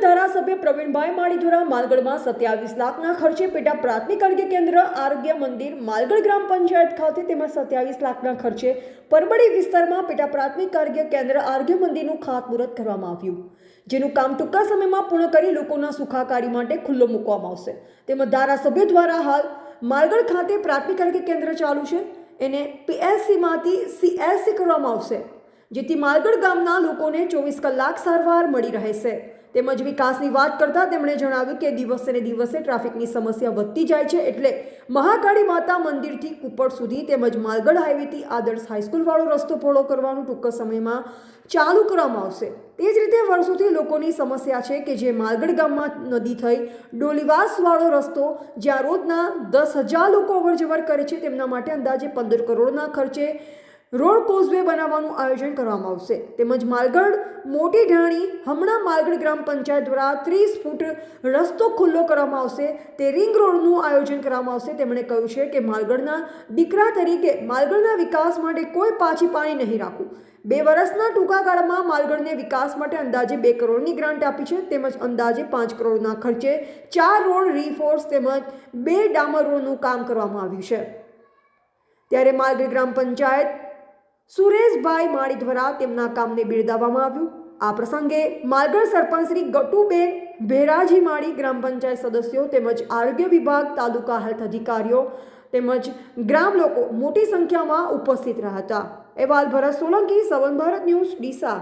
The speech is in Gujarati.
ધારાસભ્ય પ્રવીણભાઈ માળી માલગઢમાં સત્યાવીસ લાખના ખર્ચે પેટા પ્રાથમિક આરોગ્ય કેન્દ્ર આરોગ્ય મંદિર માલગઢ ગ્રામ પંચાયત ખાતે તેમજ સત્યાવીસ લાખના ખર્ચે પરબડી વિસ્તારમાં પેટા પ્રાથમિક આરોગ્ય કેન્દ્ર આરોગ્ય મંદિરનું ખાતમુહૂર્ત કરવામાં આવ્યું. જેનું કામ ટૂંકા સમયમાં પૂર્ણ કરી લોકોના સુખાકારી માટે ખુલ્લો મૂકવામાં આવશે. તેમજ ધારાસભ્ય દ્વારા હાલ માલગઢ ખાતે પ્રાથમિક આરોગ્ય કેન્દ્ર ચાલુ છે. એને પીએસસીમાંથી સીએસસી કરવામાં આવશે. જેથી માલગઢ ગામના લોકોને ચોવીસ કલાક સારવાર મળી રહેશે તેમજ વિકાસની વાત કરતાં તેમણે જણાવ્યું કે દિવસે ને દિવસે ટ્રાફિકની સમસ્યા વધતી જાય છે એટલે મહાકાળી માતા મંદિરથી કુપડ સુધી તેમજ માલગઢ હાઈવેથી આદર્શ હાઈસ્કૂલવાળો રસ્તો પહોળો કરવાનું ટૂંક સમયમાં ચાલુ કરવામાં આવશે. તે જ રીતે વર્ષોથી લોકોની સમસ્યા છે કે જે માલગઢ ગામમાં નદી થઈ, ડોલીવાસવાળો રસ્તો જ્યાં રોજના દસ હજાર લોકો અવરજવર કરે છે, તેમના માટે અંદાજે પંદર કરોડના ખર્ચે રોડ કોઝવે બનાવવાનું આયોજન કરવામાં આવશે. તેમજ માલગઢ મોટી ઢાણી હમણાં માલગઢ ગ્રામ પંચાયત દ્વારા ત્રીસ ફૂટ રસ્તો ખુલ્લો કરવામાં આવશે. તે રિંગ રોડનું આયોજન કરવામાં આવશે. તેમણે કહ્યું છે કે માલગઢના દીકરા તરીકે માલગઢના વિકાસ માટે કોઈ પાછી પાણી નહીં રાખવું. બે વર્ષના ટૂંકા ગાળામાં માલગઢને વિકાસ માટે અંદાજે બે કરોડની ગ્રાન્ટ આપી છે. તેમજ અંદાજે પાંચ કરોડના ખર્ચે ચાર રોડ રીફોર્સ તેમજ બે ડામર રોડનું કામ કરવામાં આવ્યું છે. ત્યારે માલગઢ ગ્રામ પંચાયત સુરેશભાઈ માળી દ્વારા તેમના કામને બિરદાવવામાં આવ્યું. આ પ્રસંગે માલગઢ સરપંચ શ્રી ગટુબેન ભેરાજી માળી ગ્રામ પંચાયત સદસ્યો તેમજ આરોગ્ય વિભાગ તાલુકા હેલ્થ અધિકારીઓ તેમજ ગ્રામ લોકો મોટી સંખ્યામાં ઉપસ્થિત રહ્યા હતા. અહેવાલ ભરત સોલંકી, સવન ભારત ન્યૂઝ ડીસા.